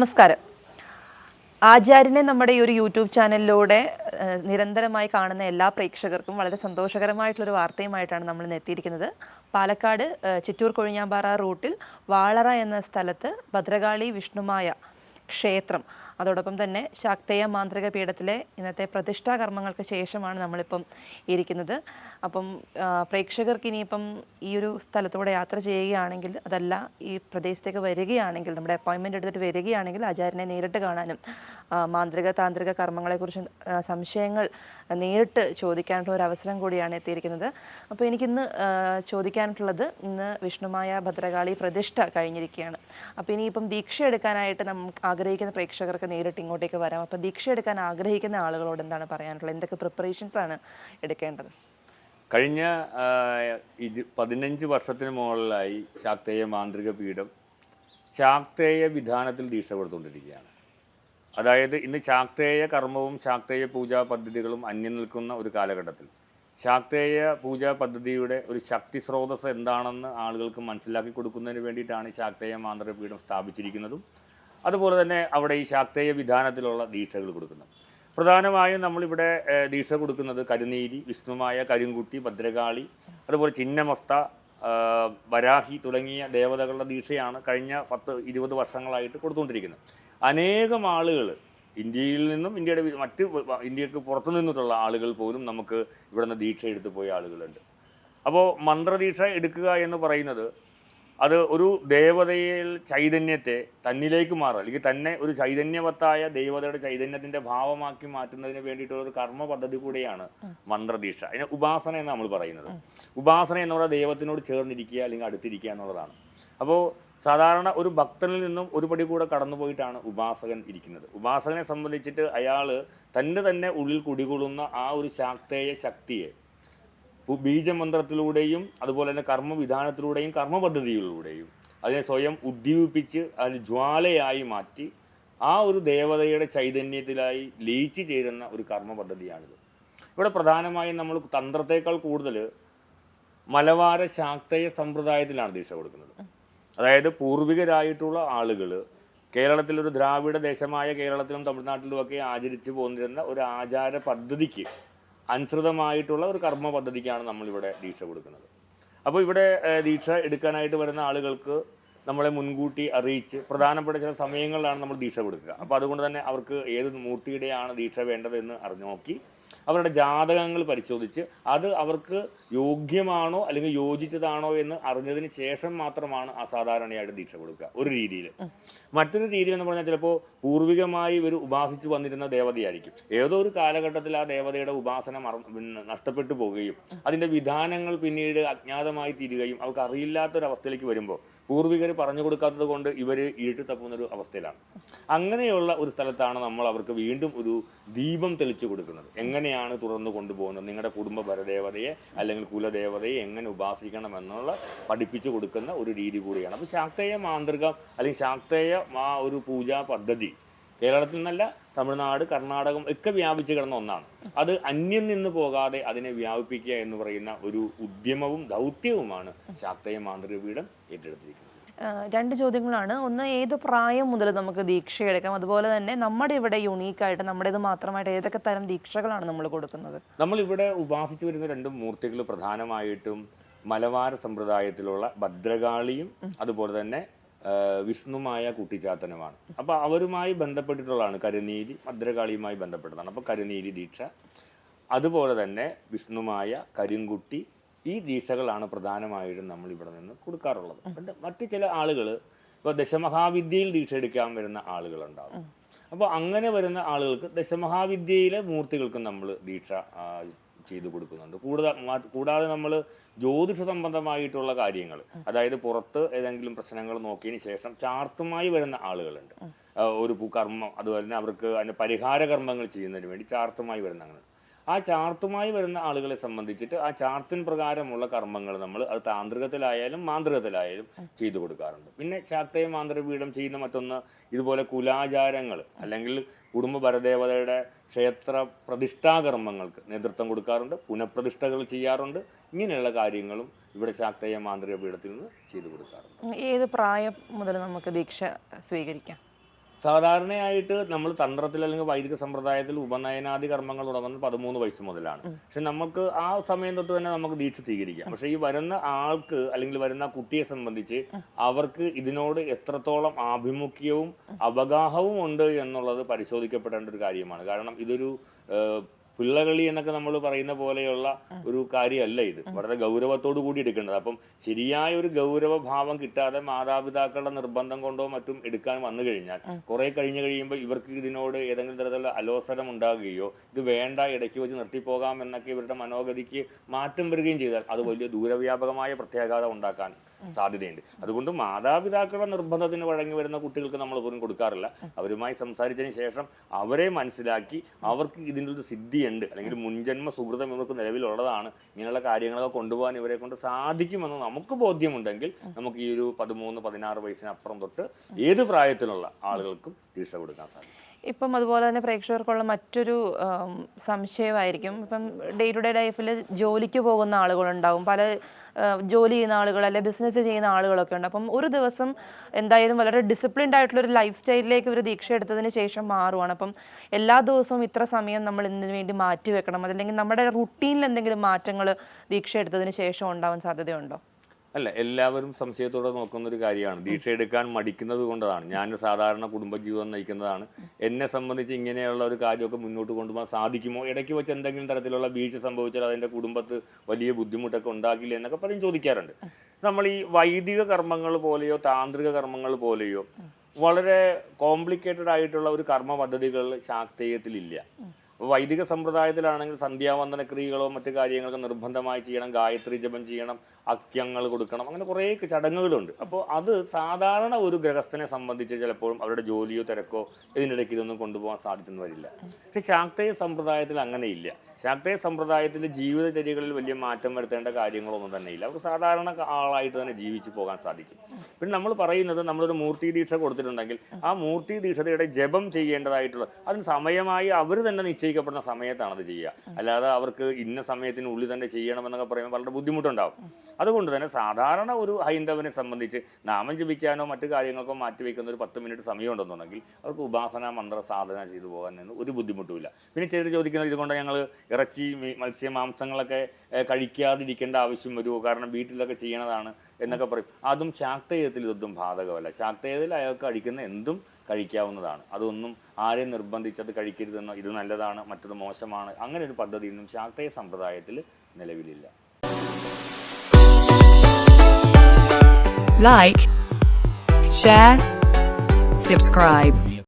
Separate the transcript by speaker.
Speaker 1: നമസ്കാരം. ആചാര്യനെ നമ്മുടെ ഈ ഒരു യൂട്യൂബ് ചാനലിലൂടെ നിരന്തരമായി കാണുന്ന എല്ലാ പ്രേക്ഷകർക്കും വളരെ സന്തോഷകരമായിട്ടുള്ള ഒരു വാർത്തയുമായിട്ടാണ് നമ്മൾ ഇന്ന് എത്തിയിരിക്കുന്നത്. പാലക്കാട് ചിറ്റൂർ കൊഴിഞ്ഞാമ്പാറ റൂട്ടിൽ വാളറ എന്ന സ്ഥലത്ത് ഭദ്രകാളി വിഷ്ണുമായ ക്ഷേത്രം അതോടൊപ്പം തന്നെ ശാക്തേയ മാന്ത്രിക പീഠത്തിലെ ഇന്നത്തെ പ്രതിഷ്ഠാ കർമ്മങ്ങൾക്ക് ശേഷമാണ് നമ്മളിപ്പം ഇരിക്കുന്നത്. അപ്പം പ്രേക്ഷകർക്ക് ഇനിയിപ്പം ഈ ഒരു സ്ഥലത്തൂടെ യാത്ര ചെയ്യുകയാണെങ്കിൽ അതല്ല ഈ പ്രദേശത്തേക്ക് വരികയാണെങ്കിൽ നമ്മുടെ അപ്പോയിൻമെന്റ് എടുത്തിട്ട് വരികയാണെങ്കിൽ ആചാര്യനെ നേരിട്ട് കാണാനും മാന്ത്രിക താന്ത്രിക കർമ്മങ്ങളെക്കുറിച്ച് സംശയങ്ങൾ നേരിട്ട് ചോദിക്കാനുള്ള ഒരു അവസരം കൂടിയാണ് എത്തിയിരിക്കുന്നത്. അപ്പോൾ എനിക്കിന്ന് ചോദിക്കാനുള്ളത് ഇന്ന് വിഷ്ണുമായ ഭദ്രകാളി പ്രതിഷ്ഠ കഴിഞ്ഞിരിക്കുകയാണ്. അപ്പോൾ ഇനിയിപ്പം ദീക്ഷ എടുക്കാനായിട്ട് നമുക്ക് ആഗ്രഹിക്കുന്ന പ്രേക്ഷകർക്ക് നേരിട്ട് ഇങ്ങോട്ടേക്ക് വരാം. അപ്പോൾ ദീക്ഷ എടുക്കാൻ ആഗ്രഹിക്കുന്ന ആളുകളോട് എന്താണ് പറയാനുള്ളത്? എന്തൊക്കെ പ്രിപ്പറേഷൻസ് ആണ് എടുക്കേണ്ടത്?
Speaker 2: കഴിഞ്ഞ ഇത് പതിനഞ്ച് വർഷത്തിന് മുകളിലായി ശാക്തേയ മാന്ത്രിക പീഠം ശാക്തേയ വിധാനത്തിൽ ദീക്ഷ കൊടുത്തുകൊണ്ടിരിക്കുകയാണ്. അതായത് ഇന്ന് ശാക്തേയ കർമ്മവും ശാക്തേയ പൂജാ പദ്ധതികളും അന്യം നിൽക്കുന്ന ഒരു കാലഘട്ടത്തിൽ. ശാക്തേയ പൂജാ പദ്ധതിയുടെ ഒരു ശക്തി സ്രോതസ് എന്താണെന്ന് ആളുകൾക്ക് മനസ്സിലാക്കി കൊടുക്കുന്നതിന് വേണ്ടിയിട്ടാണ് ശാക്തേയ മാന്ത്രപീഠം സ്ഥാപിച്ചിരിക്കുന്നതും. അതുപോലെ തന്നെ അവിടെ ഈ ശാക്തേയ വിധാനത്തിലുള്ള ദീക്ഷകൾ കൊടുക്കുന്നത്. പ്രധാനമായും നമ്മളിവിടെ ദീക്ഷ കൊടുക്കുന്നത് കരുനീരി വിഷ്ണുമായ കരിങ്കുട്ടി ഭദ്രകാളി അതുപോലെ ചിന്നമസ്ത വരാഹി തുടങ്ങിയ ദേവതകളുടെ ദീക്ഷയാണ് കഴിഞ്ഞ പത്ത് ഇരുപത് വർഷങ്ങളായിട്ട് കൊടുത്തുകൊണ്ടിരിക്കുന്നത്. അനേകം ആളുകൾ ഇന്ത്യയിൽ നിന്നും ഇന്ത്യയുടെ മറ്റ് ഇന്ത്യയ്ക്ക് പുറത്തു നിന്നിട്ടുള്ള ആളുകൾ പോലും നമുക്ക് ഇവിടെ നിന്ന് ദീക്ഷ എടുത്തു പോയ ആളുകളുണ്ട്. അപ്പോൾ മന്ത്രദീക്ഷ എടുക്കുക എന്ന് പറയുന്നത് അത് ഒരു ദേവതയിൽ ചൈതന്യത്തെ തന്നിലേക്ക് മാറുക. അല്ലെങ്കിൽ തന്നെ ഒരു ചൈതന്യവത്തായ ദേവതയുടെ ചൈതന്യത്തിന്റെ ഭാവമാക്കി മാറ്റുന്നതിന് വേണ്ടിയിട്ടുള്ള ഒരു കർമ്മ പദ്ധതി കൂടിയാണ് മന്ത്രദീക്ഷ. അതിന് ഉപാസന എന്ന് നമ്മൾ പറയുന്നത്. ഉപാസന എന്ന് പറയുന്നത് ദൈവത്തിനോട് ചേർന്നിരിക്കുക അല്ലെങ്കിൽ അടുത്തിരിക്കുക എന്നുള്ളതാണ്. അപ്പോൾ സാധാരണ ഒരു ഭക്തനിൽ നിന്നും ഒരു പടി കൂടെ കടന്നു പോയിട്ടാണ് ഉപാസകൻ ഇരിക്കുന്നത്. ഉപാസകനെ സംബന്ധിച്ചിട്ട് അയാൾ തന്റെ തന്നെ ഉള്ളിൽ കുടികൊള്ളുന്ന ആ ഒരു ശാക്തേയ ശക്തിയെ ബീജമന്ത്രത്തിലൂടെയും അതുപോലെ തന്നെ കർമ്മവിധാനത്തിലൂടെയും കർമ്മപദ്ധതികളിലൂടെയും അതിനെ സ്വയം ഉദ്ദീപിപ്പിച്ച് അതിന് ജ്വാലയായി മാറ്റി ആ ഒരു ദേവതയുടെ ചൈതന്യത്തിലായി ലയിച്ചു ചേരുന്ന ഒരു കർമ്മ പദ്ധതിയാണിത് ഇവിടെ പ്രധാനമായും നമ്മൾ തന്ത്രത്തേക്കാൾ കൂടുതൽ മലവാര ശാക്തേയ സമ്പ്രദായത്തിലാണ് ദീക്ഷ കൊടുക്കുന്നത്. അതായത് പൂർവികരായിട്ടുള്ള ആളുകൾ കേരളത്തിൽ ഒരു ദ്രാവിഡ ദേശമായ കേരളത്തിലും തമിഴ്നാട്ടിലുമൊക്കെ ആചരിച്ചു പോന്നിരുന്ന ഒരു ആചാര പദ്ധതിക്ക് അനുസൃതമായിട്ടുള്ള ഒരു കർമ്മ പദ്ധതിക്കാണ് നമ്മളിവിടെ ദീക്ഷ കൊടുക്കുന്നത്. അപ്പോൾ ഇവിടെ ദീക്ഷ എടുക്കാനായിട്ട് വരുന്ന ആളുകൾക്ക് നമ്മളെ മുൻകൂട്ടി അറിയിച്ച് പ്രധാനപ്പെട്ട ചില സമയങ്ങളിലാണ് നമ്മൾ ദീക്ഷ കൊടുക്കുക. അപ്പോൾ അതുകൊണ്ട് തന്നെ അവർക്ക് ഏത് മൂർത്തിയുടെയാണ് ദീക്ഷ വേണ്ടതെന്ന് അറിഞ്ഞു നോക്കി അവരുടെ ജാതകങ്ങൾ പരിശോധിച്ച് അത് അവർക്ക് യോഗ്യമാണോ അല്ലെങ്കിൽ യോജിച്ചതാണോ എന്ന് അറിഞ്ഞതിന് ശേഷം മാത്രമാണ് അസാധാരണയായിട്ട് ദീക്ഷ കൊടുക്കുക ഒരു രീതിയിൽ. മറ്റൊരു രീതി എന്ന് പറഞ്ഞാൽ ചിലപ്പോൾ പൂർവികമായി ഇവർ ഉപാസിച്ചു വന്നിരുന്ന ദേവതയായിരിക്കും. ഏതോ ഒരു കാലഘട്ടത്തിൽ ആ ദേവതയുടെ ഉപാസന നഷ്ടപ്പെട്ടു പോവുകയും അതിന്റെ വിധാനങ്ങൾ പിന്നീട് അജ്ഞാതമായി തീരുകയും അവർക്ക് അറിയില്ലാത്തൊരവസ്ഥയിലേക്ക് വരുമ്പോൾ പൂർവികർ പറഞ്ഞു കൊടുക്കാത്തത് കൊണ്ട് ഇവർ ഇരുട്ട് തപ്പുന്ന ഒരു അവസ്ഥയിലാണ്. അങ്ങനെയുള്ള ഒരു സ്ഥലത്താണ് നമ്മൾ അവർക്ക് വീണ്ടും ഒരു ദീപം തെളിച്ചു കൊടുക്കുന്നത്. എങ്ങനെയാണ് തുടർന്ന് കൊണ്ടുപോകുന്നത്? നിങ്ങളുടെ കുടുംബ പരദേവതയെ അല്ലെങ്കിൽ കുലദേവതയെ എങ്ങനെ ഉപാസിക്കണം എന്നുള്ള പഠിപ്പിച്ചു കൊടുക്കുന്ന ഒരു രീതി കൂടിയാണ്. അപ്പോൾ ശാക്തേയ മാന്ത്രികം അല്ലെങ്കിൽ ശാക്തേയ ആ ഒരു പൂജാ പദ്ധതി കേരളത്തിൽ നിന്നല്ല തമിഴ്നാട് കർണാടകം ഒക്കെ വ്യാപിച്ചു കിടന്ന ഒന്നാണ്. അത് അന്യം നിന്ന് പോകാതെ അതിനെ വ്യാപിപ്പിക്കുക എന്ന് പറയുന്ന ഒരു ഉദ്യമവും ദൗത്യവുമാണ് ശാക്തേയ മാന്ത്രിക പീഠം ഏറ്റെടുത്തിരിക്കുന്നത്.
Speaker 1: രണ്ട് ചോദ്യങ്ങളാണ്. ഒന്ന് ഏത് പ്രായം മുതൽ നമുക്ക് ദീക്ഷ എടുക്കാം അതുപോലെ തന്നെ നമ്മുടെ ഇവിടെ യുണീക്കായിട്ട് നമ്മുടേത് മാത്രമായിട്ട് ഏതൊക്കെ തരം ദീക്ഷകളാണ് നമ്മൾ കൊടുക്കുന്നത്?
Speaker 2: നമ്മൾ ഇവിടെ ഉപാസിച്ചു വരുന്ന രണ്ട് മൂർത്തികൾ പ്രധാനമായിട്ടും മലബാർ സമ്പ്രദായത്തിലുള്ള ഭദ്രകാളിയും അതുപോലെ തന്നെ വിഷ്ണുമായ കുട്ടിച്ചാത്തനുമാണ്. അപ്പോൾ അവരുമായി ബന്ധപ്പെട്ടിട്ടുള്ളതാണ് കരുനീലി ഭദ്രകാളിയുമായി ബന്ധപ്പെട്ടതാണ്. അപ്പോൾ കരുനീലി ദീക്ഷ അതുപോലെ തന്നെ വിഷ്ണുമായ കരിങ്കുട്ടി ഈ ദീക്ഷകളാണ് പ്രധാനമായിട്ടും നമ്മൾ ഇവിടെ നിന്ന് കൊടുക്കാറുള്ളത്. മറ്റ് ചില ആളുകൾ ഇപ്പോൾ ദശമഹാവിദ്യയിൽ ദീക്ഷ എടുക്കാൻ വരുന്ന ആളുകളുണ്ടാകും അപ്പോൾ അങ്ങനെ വരുന്ന ആളുകൾക്ക് ദശമഹാവിദ്യയിലെ മൂർത്തികൾക്കും നമ്മൾ ദീക്ഷ ചെയ്തു കൊടുക്കുന്നുണ്ട്. കൂടുതൽ കൂടാതെ നമ്മൾ ജ്യോതിഷ സംബന്ധമായിട്ടുള്ള കാര്യങ്ങൾ അതായത് പുറത്ത് ഏതെങ്കിലും പ്രശ്നങ്ങൾ നോക്കിയതിന് ശേഷം ചാർത്തുമായി വരുന്ന ആളുകളുണ്ട്. ഒരു കർമ്മം അതുപോലെ തന്നെ അവർക്ക് അതിന്റെ പരിഹാര കർമ്മങ്ങൾ ചെയ്യുന്നതിന് വേണ്ടി ചാർത്തുമായി വരുന്ന അങ്ങനെ ആ ചാർത്തുമായി വരുന്ന ആളുകളെ സംബന്ധിച്ചിട്ട് ആ ചാർത്തിൻ പ്രകാരമുള്ള കർമ്മങ്ങൾ നമ്മൾ അത് താന്ത്രികത്തിലായാലും മാന്ത്രികത്തിലായാലും ചെയ്തു കൊടുക്കാറുണ്ട്. പിന്നെ ശാക്തേയ മാന്ത്രപീഠം ചെയ്യുന്ന മറ്റൊന്ന് ഇതുപോലെ കുലാചാരങ്ങൾ അല്ലെങ്കിൽ കുടുംബ പരദേവതയുടെ ക്ഷേത്ര പ്രതിഷ്ഠാകർമ്മങ്ങൾക്ക് നേതൃത്വം കൊടുക്കാറുണ്ട് പുനഃപ്രതിഷ്ഠകൾ ചെയ്യാറുണ്ട് ഇങ്ങനെയുള്ള കാര്യങ്ങളും ഇവിടെ ശാക്തയ മാന്ത്രിക പീഠത്തിൽ നിന്ന് ചെയ്തു കൊടുക്കാറുണ്ട്.
Speaker 1: ഏത് പ്രായം മുതൽ നമുക്ക് ദീക്ഷ സ്വീകരിക്കാം?
Speaker 2: സാധാരണയായിട്ട് നമ്മൾ തന്ത്രത്തിൽ അല്ലെങ്കിൽ വൈദിക സമ്പ്രദായത്തിൽ ഉപനയനാദി കർമ്മങ്ങൾ തുടങ്ങുന്നത് പതിമൂന്ന് വയസ്സ് മുതലാണ്. പക്ഷെ നമുക്ക് ആ സമയം തൊട്ട് തന്നെ നമുക്ക് ദീക്ഷ സ്വീകരിക്കാം. പക്ഷെ ഈ വരുന്ന ആൾക്ക് അല്ലെങ്കിൽ വരുന്ന കുട്ടിയെ സംബന്ധിച്ച് അവർക്ക് ഇതിനോട് എത്രത്തോളം ആഭിമുഖ്യവും അവഗാഹവും ഉണ്ട് എന്നുള്ളത് പരിശോധിക്കപ്പെടേണ്ട ഒരു കാര്യമാണ്. കാരണം ഇതൊരു പിള്ളകളി എന്നൊക്കെ നമ്മൾ പറയുന്ന പോലെയുള്ള ഒരു കാര്യമല്ല ഇത്. വളരെ ഗൗരവത്തോടു കൂടി എടുക്കേണ്ടത്. അപ്പം ശരിയായ ഒരു ഗൗരവ ഭാവം കിട്ടാതെ മാതാപിതാക്കളുടെ നിർബന്ധം കൊണ്ടോ മറ്റും എടുക്കാൻ വന്നു കഴിഞ്ഞാൽ കുറെ കഴിഞ്ഞു കഴിയുമ്പോൾ ഇവർക്ക് ഇതിനോട് ഏതെങ്കിലും തരത്തിലുള്ള അലോസരം ഉണ്ടാകുകയോ ഇത് വേണ്ട ഇടയ്ക്ക് വെച്ച് നിർത്തിപ്പോകാം എന്നൊക്കെ ഇവരുടെ മനോഗതിക്ക് മാറ്റം വരികയും ചെയ്താൽ അത് വലിയ ദൂരവ്യാപകമായ പ്രത്യാഘാതം ഉണ്ടാക്കാൻ സാധ്യതയുണ്ട്. അതുകൊണ്ട് മാതാപിതാക്കളുടെ നിർബന്ധത്തിന് വഴങ്ങി വരുന്ന കുട്ടികൾക്ക് നമ്മൾ പോലും കൊടുക്കാറില്ല. അവരുമായി സംസാരിച്ചതിന് ശേഷം അവരെ മനസ്സിലാക്കി അവർക്ക് ഇതിന്റെ ഒരു സിദ്ധിയുണ്ട്. അല്ലെങ്കിൽ മുൻജന്മ സുഹൃതം ഇവർക്ക് നിലവിലുള്ളതാണ്. ഇങ്ങനെയുള്ള കാര്യങ്ങളൊക്കെ കൊണ്ടുപോകാൻ ഇവരെ കൊണ്ട് സാധിക്കുമെന്ന് നമുക്ക് ബോധ്യമുണ്ടെങ്കിൽ നമുക്ക് ഈ ഒരു പതിമൂന്ന് പതിനാറ് വയസ്സിനപ്പുറം തൊട്ട് ഏത് പ്രായത്തിലുള്ള ആളുകൾക്കും ദീക്ഷ കൊടുക്കാൻ സാധിക്കും.
Speaker 1: ഇപ്പം അതുപോലെ തന്നെ പ്രേക്ഷകർക്കുള്ള മറ്റൊരു സംശയമായിരിക്കും. ഇപ്പം ഡേ ടു ഡേ ലൈഫിൽ ജോലിക്ക് പോകുന്ന ആളുകളുണ്ടാവും. പല ജോലി ചെയ്യുന്ന ആളുകൾ അല്ലെങ്കിൽ ബിസിനസ് ചെയ്യുന്ന ആളുകളൊക്കെ ഉണ്ട്. അപ്പം ഒരു ദിവസം എന്തായാലും വളരെ ഡിസിപ്ലിൻഡ് ആയിട്ടുള്ള ഒരു ലൈഫ് സ്റ്റൈലിലേക്ക് ഒരു ദീക്ഷ എടുത്തതിന് ശേഷം മാറുവാണ്. അപ്പം എല്ലാ ദിവസവും ഇത്ര സമയം നമ്മൾ ഇതിനു വേണ്ടി മാറ്റി വെക്കണം. അതല്ലെങ്കിൽ നമ്മുടെ റുട്ടീനിൽ എന്തെങ്കിലും മാറ്റങ്ങൾ ദീക്ഷ എടുത്തതിന് ശേഷം ഉണ്ടാവാൻ സാധ്യതയുണ്ടോ?
Speaker 2: അല്ല എല്ലാവരും സംശയത്തോടെ നോക്കുന്ന ഒരു കാര്യമാണ്. ദീക്ഷ എടുക്കാൻ മടിക്കുന്നത് കൊണ്ടതാണ്. ഞാൻ സാധാരണ കുടുംബജീവിതം നയിക്കുന്നതാണ്. എന്നെ സംബന്ധിച്ച് ഇങ്ങനെയുള്ള ഒരു കാര്യമൊക്കെ മുന്നോട്ട് കൊണ്ടുപോകാൻ സാധിക്കുമോ? ഇടയ്ക്ക് വെച്ച് എന്തെങ്കിലും തരത്തിലുള്ള വീഴ്ച സംഭവിച്ചാൽ അതിന്റെ കുടുംബത്ത് വലിയ ബുദ്ധിമുട്ടൊക്കെ ഉണ്ടാകില്ല എന്നൊക്കെ പലരും ചോദിക്കാറുണ്ട്. നമ്മൾ ഈ വൈദിക കർമ്മങ്ങൾ പോലെയോ താന്ത്രിക കർമ്മങ്ങൾ പോലെയോ വളരെ കോംപ്ലിക്കേറ്റഡ് ആയിട്ടുള്ള ഒരു കർമ്മ പദ്ധതികൾ ശാക്തേയത്തിലില്ല. വൈദിക സമ്പ്രദായത്തിലാണെങ്കിൽ സന്ധ്യാവന്ദന ക്രിയകളോ മറ്റു കാര്യങ്ങളൊക്കെ നിർബന്ധമായി ചെയ്യണം ഗായത്രി ജപം ചെയ്യണം അക്യങ്ങൾ കൊടുക്കണം അങ്ങനെ കുറേ ചടങ്ങുകളുണ്ട്. അപ്പോൾ അത് സാധാരണ ഒരു ഗ്രഹസ്ഥനെ സംബന്ധിച്ച് ചിലപ്പോഴും അവരുടെ ജോലിയോ തിരക്കോ ഇതിനിടയ്ക്ക് ഇതൊന്നും കൊണ്ടുപോകാൻ സാധിച്ചെന്ന് വരില്ല. പക്ഷെ ശാക്തേയ സമ്പ്രദായത്തിൽ അങ്ങനെയില്ല. ശാക്തേയ സമ്പ്രദായത്തിന്റെ ജീവിതചര്യകളിൽ വലിയ മാറ്റം വരുത്തേണ്ട കാര്യങ്ങളൊന്നും തന്നെ ഇല്ല. അവർക്ക് സാധാരണ ആളായിട്ട് തന്നെ ജീവിച്ചു പോകാൻ സാധിക്കും. പിന്നെ നമ്മൾ പറയുന്നത് നമ്മളൊരു മൂർത്തി ദീക്ഷ കൊടുത്തിട്ടുണ്ടെങ്കിൽ ആ മൂർത്തി ദീക്ഷതയുടെ ജപം ചെയ്യേണ്ടതായിട്ടുള്ള അതിന് സമയമായി അവർ തന്നെ നിശ്ചയിക്കപ്പെടുന്ന സമയത്താണ് അത് ചെയ്യുക. അല്ലാതെ അവർക്ക് ഇന്ന സമയത്തിനുള്ളിൽ തന്നെ ചെയ്യണമെന്നൊക്കെ പറയുമ്പോൾ വളരെ ബുദ്ധിമുട്ടുണ്ടാവും. അതുകൊണ്ട് തന്നെ സാധാരണ ഒരു ഹൈന്ദവനെ സംബന്ധിച്ച് നാമം ജപിക്കാനോ മറ്റു കാര്യങ്ങൾക്കോ മാറ്റി മാറ്റിവെക്കുന്ന ഒരു പത്ത് മിനിറ്റ് സമയം ഉണ്ടെന്നുണ്ടെങ്കിൽ അവർക്ക് ഉപാസന മന്ത്ര സാധന ചെയ്തു പോകാൻ ഒരു ബുദ്ധിമുട്ടുമില്ല. പിന്നെ ചിലർ ചോദിക്കുന്നത് ഇതുകൊണ്ട് ഞങ്ങൾ ഇറച്ചി മത്സ്യ മാംസങ്ങളൊക്കെ കഴിക്കാതിരിക്കേണ്ട ആവശ്യം വരുമോ കാരണം വീട്ടിലൊക്കെ ചെയ്യണതാണ് എന്നൊക്കെ പറയും. അതും ശാക്തേയത്തിൽ ഇതൊന്നും ബാധകമല്ല. ശാക്തേയത്തിൽ അയാൾക്ക് കഴിക്കുന്ന എന്തും കഴിക്കാവുന്നതാണ്. അതൊന്നും ആരെയും നിർബന്ധിച്ചത് കഴിക്കരുതെന്നോ ഇത് നല്ലതാണ് മറ്റത് മോശമാണ് അങ്ങനെ ഒരു പദ്ധതിയൊന്നും ശാക്തേയ സമ്പ്രദായത്തിൽ നിലവിലില്ല.
Speaker 3: Like share subscribe.